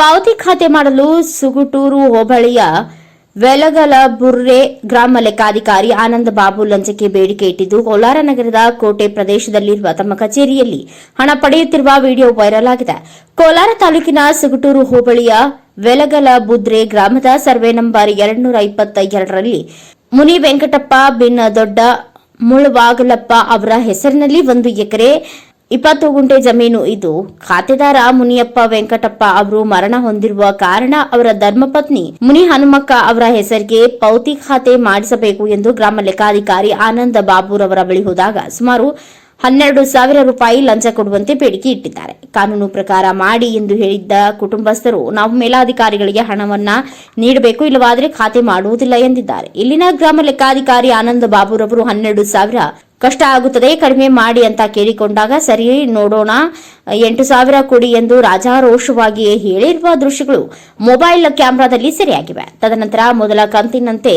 ಪಾವತಿ ಖಾತೆ ಮಾಡಲು ಸುಗುಟೂರು ಹೋಬಳಿಯ ವೆಲಗಲ ಬುರ್ರೆ ಗ್ರಾಮ ಲೆಕ್ಕಾಧಿಕಾರಿ ಆನಂದ ಬಾಬು ಲಂಚಕ್ಕೆ ಬೇಡಿಕೆ ಇಟ್ಟಿದ್ದು, ಕೋಲಾರ ನಗರದ ಕೋಟೆ ಪ್ರದೇಶದಲ್ಲಿರುವ ತಮ್ಮ ಕಚೇರಿಯಲ್ಲಿ ಹಣ ಪಡೆಯುತ್ತಿರುವ ವಿಡಿಯೋ ವೈರಲ್ ಆಗಿದೆ. ಕೋಲಾರ ತಾಲೂಕಿನ ಸುಗುಟೂರು ಹೋಬಳಿಯ ವೆಲಗಲ ಬುದ್ರೆ ಗ್ರಾಮದ ಸರ್ವೆ ನಂಬರ್ ಎರಡ್ನೂರ ಇಪ್ಪತ್ತ ಎರಡರಲ್ಲಿ ಮುನಿ ವೆಂಕಟಪ್ಪ ಬಿನ್ ದೊಡ್ಡ ಮುಳುವಾಗಲಪ್ಪ ಅವರ ಹೆಸರಿನಲ್ಲಿ ಒಂದು ಎಕರೆ ಇಪ್ಪತ್ತು ಗುಂಟೆ ಜಮೀನು ಇದು ಖಾತೆದಾರ ಮುನಿಯಪ್ಪ ವೆಂಕಟಪ್ಪ ಅವರು ಮರಣ ಹೊಂದಿರುವ ಕಾರಣ ಅವರ ಧರ್ಮಪತ್ನಿ ಮುನಿ ಹನುಮಕ್ಕ ಅವರ ಹೆಸರಿಗೆ ಪೌತಿ ಖಾತೆ ಮಾಡಿಸಬೇಕು ಎಂದು ಗ್ರಾಮ ಲೆಕ್ಕಾಧಿಕಾರಿ ಆನಂದ ಬಾಬುರವರ ಬಳಿ ಹೋದಾಗ ಸುಮಾರು ಹನ್ನೆರಡು ಸಾವಿರ ರೂಪಾಯಿ ಲಂಚ ಕೊಡುವಂತೆ ಬೇಡಿಕೆ ಇಟ್ಟಿದ್ದಾರೆ. ಕಾನೂನು ಪ್ರಕಾರ ಮಾಡಿ ಎಂದು ಹೇಳಿದ್ದ ಕುಟುಂಬಸ್ಥರು, ನಾವು ಮೇಲಾಧಿಕಾರಿಗಳಿಗೆ ಹಣವನ್ನ ನೀಡಬೇಕು ಇಲ್ಲವಾದರೆ ಖಾತೆ ಮಾಡುವುದಿಲ್ಲ ಎಂದಿದ್ದಾರೆ. ಇಲ್ಲಿನ ಗ್ರಾಮ ಲೆಕ್ಕಾಧಿಕಾರಿ ಆನಂದ ಬಾಬುರವರು ಹನ್ನೆರಡು ಸಾವಿರ ಕಷ್ಟ ಆಗುತ್ತದೆ ಕಡಿಮೆ ಮಾಡಿ ಅಂತ ಕೇಳಿಕೊಂಡಾಗ ಸರಿ ನೋಡೋಣ. ಎಂಟು ಸಾವಿರ ಕೊಡಿ ಎಂದು ರಾಜಾರೋಷವಾಗಿ ಹೇಳಿರುವ ದೃಶ್ಯಗಳು ಮೊಬೈಲ್ ಕ್ಯಾಮೆರಾದಲ್ಲಿ ಸೆರೆಯಾಗಿವೆ. ತದನಂತರ ಮೊದಲ ಕಂತಿನಂತೆ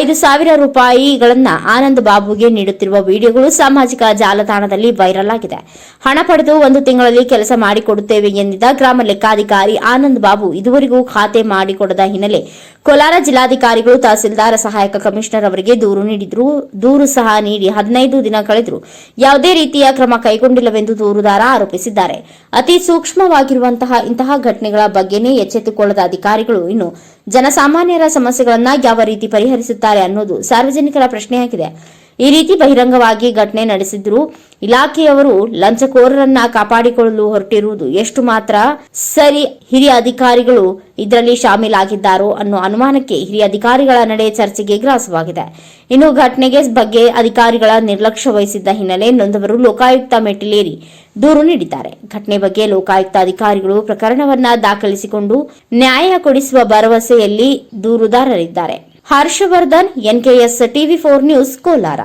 ಐದು ಸಾವಿರ ರೂಪಾಯಿಗಳನ್ನ ಆನಂದ್ ಬಾಬುಗೆ ನೀಡುತ್ತಿರುವ ವಿಡಿಯೋಗಳು ಸಾಮಾಜಿಕ ಜಾಲತಾಣದಲ್ಲಿ ವೈರಲ್ ಆಗಿದೆ. ಹಣ ಪಡೆದು ಒಂದು ತಿಂಗಳಲ್ಲಿ ಕೆಲಸ ಮಾಡಿಕೊಡುತ್ತೇವೆ ಎಂದಿದ್ದ ಗ್ರಾಮ ಲೆಕ್ಕಾಧಿಕಾರಿ ಆನಂದ್ ಬಾಬು ಇದುವರೆಗೂ ಖಾತೆ ಮಾಡಿಕೊಡದ ಹಿನ್ನೆಲೆ ಕೋಲಾರ ಜಿಲ್ಲಾಧಿಕಾರಿಗಳು ತಹಸೀಲ್ದಾರ್, ಸಹಾಯಕ ಕಮಿಷನರ್ ಅವರಿಗೆ ದೂರು ನೀಡಿದ್ರು. ದೂರು ಸಹ ನೀಡಿ ಹದಿನೈದು ದಿನ ಕಳೆದರೂ ಯಾವುದೇ ರೀತಿಯ ಕ್ರಮ ಕೈಗೊಂಡಿಲ್ಲವೆಂದು ದೂರುದಾರ ಆರೋಪಿಸಿದ್ದಾರೆ. ಅತಿ ಸೂಕ್ಷ್ಮವಾಗಿರುವಂತಹ ಇಂತಹ ಘಟನೆಗಳ ಬಗ್ಗೆನೇ ಎಚ್ಚೆತ್ತುಕೊಳ್ಳದ ಅಧಿಕಾರಿಗಳು ಇನ್ನು ಜನಸಾಮಾನ್ಯರ ಸಮಸ್ಯೆಗಳನ್ನ ಯಾವ ರೀತಿ ಪರಿಹರಿಸುತ್ತಾರೆ ಅನ್ನೋದು ಸಾರ್ವಜನಿಕರ ಪ್ರಶ್ನೆಯಾಗಿದೆ. ಈ ರೀತಿ ಬಹಿರಂಗವಾಗಿ ಘಟನೆ ನಡೆಸಿದ್ರು. ಇಲಾಖೆಯವರು ಲಂಚಕೋರರನ್ನ ಕಾಪಾಡಿಕೊಳ್ಳಲು ಹೊರಟಿರುವುದು ಎಷ್ಟು ಮಾತ್ರ ಸರಿ ಹಿರಿಯ ಅಧಿಕಾರಿಗಳು ಇದರಲ್ಲಿ ಶಾಮೀಲಾಗಿದ್ದಾರೋ ಅನ್ನೋ ಅನುಮಾನಕ್ಕೆ ಹಿರಿಯ ಅಧಿಕಾರಿಗಳ ನಡೆ ಚರ್ಚೆಗೆ ಗ್ರಾಸವಾಗಿದೆ. ಇನ್ನು ಘಟನೆಗೆ ಬಗ್ಗೆ ಅಧಿಕಾರಿಗಳ ನಿರ್ಲಕ್ಷ್ಯ ವಹಿಸಿದ್ದ ಹಿನ್ನೆಲೆ ನೊಂದವರು ಲೋಕಾಯುಕ್ತ ಮೆಟ್ಟಿಲೇರಿ ದೂರು ನೀಡಿದ್ದಾರೆ. ಘಟನೆ ಬಗ್ಗೆ ಲೋಕಾಯುಕ್ತ ಅಧಿಕಾರಿಗಳು ಪ್ರಕರಣವನ್ನ ದಾಖಲಿಸಿಕೊಂಡು ನ್ಯಾಯ ಕೊಡಿಸುವ ಭರವಸೆಯಲ್ಲಿ ದೂರುದಾರರಿದ್ದಾರೆ. Harshavardhan NKS TV four news Kolar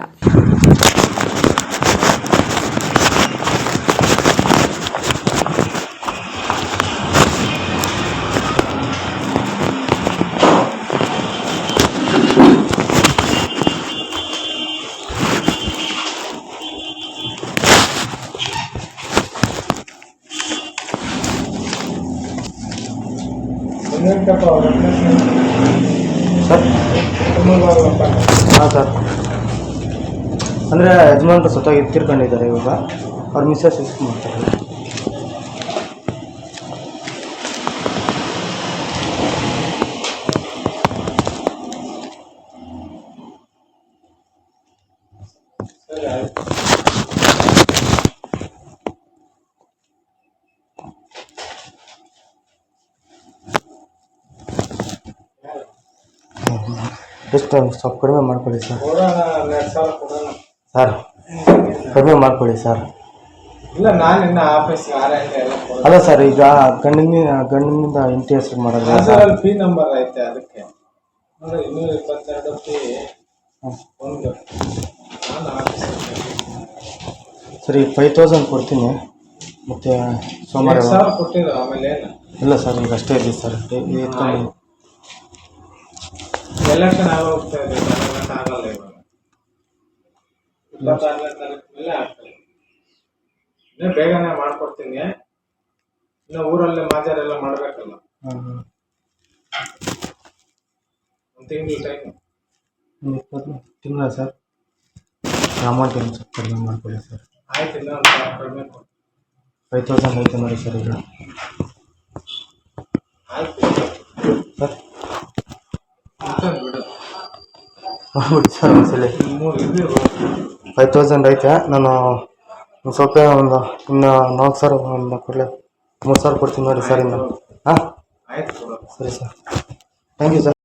Venkatappa ಅವರ Sir? ಹಾಂ ಸರ್. ಅಂದರೆ ಯಜಮಾನ್ರು ಸತ್ತಾಗಿ ತೀರ್ಕೊಂಡಿದ್ದಾರೆ ಇವಾಗ. ಅವ್ರ ಮಿಸ್ಸಸ್ ಹೆಲ್ಪ್ ಮಾಡ್ತಾರೆ. ಎಷ್ಟು ಸ್ವಲ್ಪ ಕಡಿಮೆ ಮಾಡ್ಕೊಳ್ಳಿ ಸರ್. ಸರ್ ಕಡಿಮೆ ಮಾಡ್ಕೊಳ್ಳಿ ಸರ್. ಇಲ್ಲ ನಾನು ಇನ್ನ ಅಲ್ಲ ಸರ್ ಈಗ ಗಂಡಿನ ಗಂಡಿನಿಂದ ಎಂಟಿ ಹೆಸರು ಮಾಡೋದು ಅದರಲ್ಲಿ ಪಿ ನಂಬರ್ ಐತೆ ಅದಕ್ಕೆ. ನೋಡಿ ಇನ್ನೂರ ಇಪ್ಪತ್ತೆರಡು ಪಿ ಒಂದು. ನಾನು ಆಫೀಸ್ ಸರಿ ಫೈವ್ ತೌಸಂಡ್ ಕೊಡ್ತೀನಿ. ಮತ್ತು ಸೋಮವಾರ ಎರಡು ಸಾವಿರ ಕೊಟ್ಟಿರೋ ಆಮೇಲೆ ಏನು? ಇಲ್ಲ ಸರ್ ಈಗ ಅಷ್ಟೇ ಇರಲಿ ಸರ್. ಎತ್ಕೊಂಡು ಎಲೆಕ್ಷನ್ ಆಗೋಗ್ತಾ ಇದೆ ತಲೆಗಂಟ ಆಗಲ್ಲ ಇವಾಗ. ಇಪ್ಪತ್ತಾರನೇ ತಾರೀಕು ಮೇಲೆ ಆಗ್ತದೆ. ಇನ್ನೂ ಬೇಗನೆ ಮಾಡ್ಕೊಡ್ತೀನಿ. ಇನ್ನು ಊರಲ್ಲಿ ಮಾಜಾರೆಲ್ಲ ಮಾಡ್ಬೇಕಲ್ಲ. ಒಂದು ತಿಂಗಳು ಟೈಮ್ ತಿಂಗಳ ಸರ್. ಅಮೌಂಟ್ ಏನು ಸ್ವಲ್ಪ ಕಡಿಮೆ ಮಾಡ್ಕೊಳ್ಳಿ ಸರ್. ಆಯ್ತು ಒಂದು ಕಡಿಮೆ ಕೊಡು. ಫೈವ್ ತೌಸಂಡ್ ಐತೆ ನೋಡಿ ಸರ್ ಈಗ ಆಯ್ತು. ಸರ್ ಮತ್ತೊಂದು ಬಿಡು ಮಾಡ್ಬಿಡಿ ಸರ್ ಒಂದ್ಸಲಿ ಮೂರು ಇದು ಫೈವ್ ತೌಸಂಡ್ ಐತೆ ನಾನು ಒಂದು ಸ್ವಲ್ಪ ಒಂದು ಇನ್ನು ನಾಲ್ಕು ಸಾವಿರ ಒಂದು ಕೊಡಲಿ ಮೂರು ಸಾವಿರ ಕೊಡ್ತೀನಿ ನೋಡಿ ಸರ್ ಇನ್ನು. ಹಾಂ? ಸರಿ ಸರ್. Thank you sir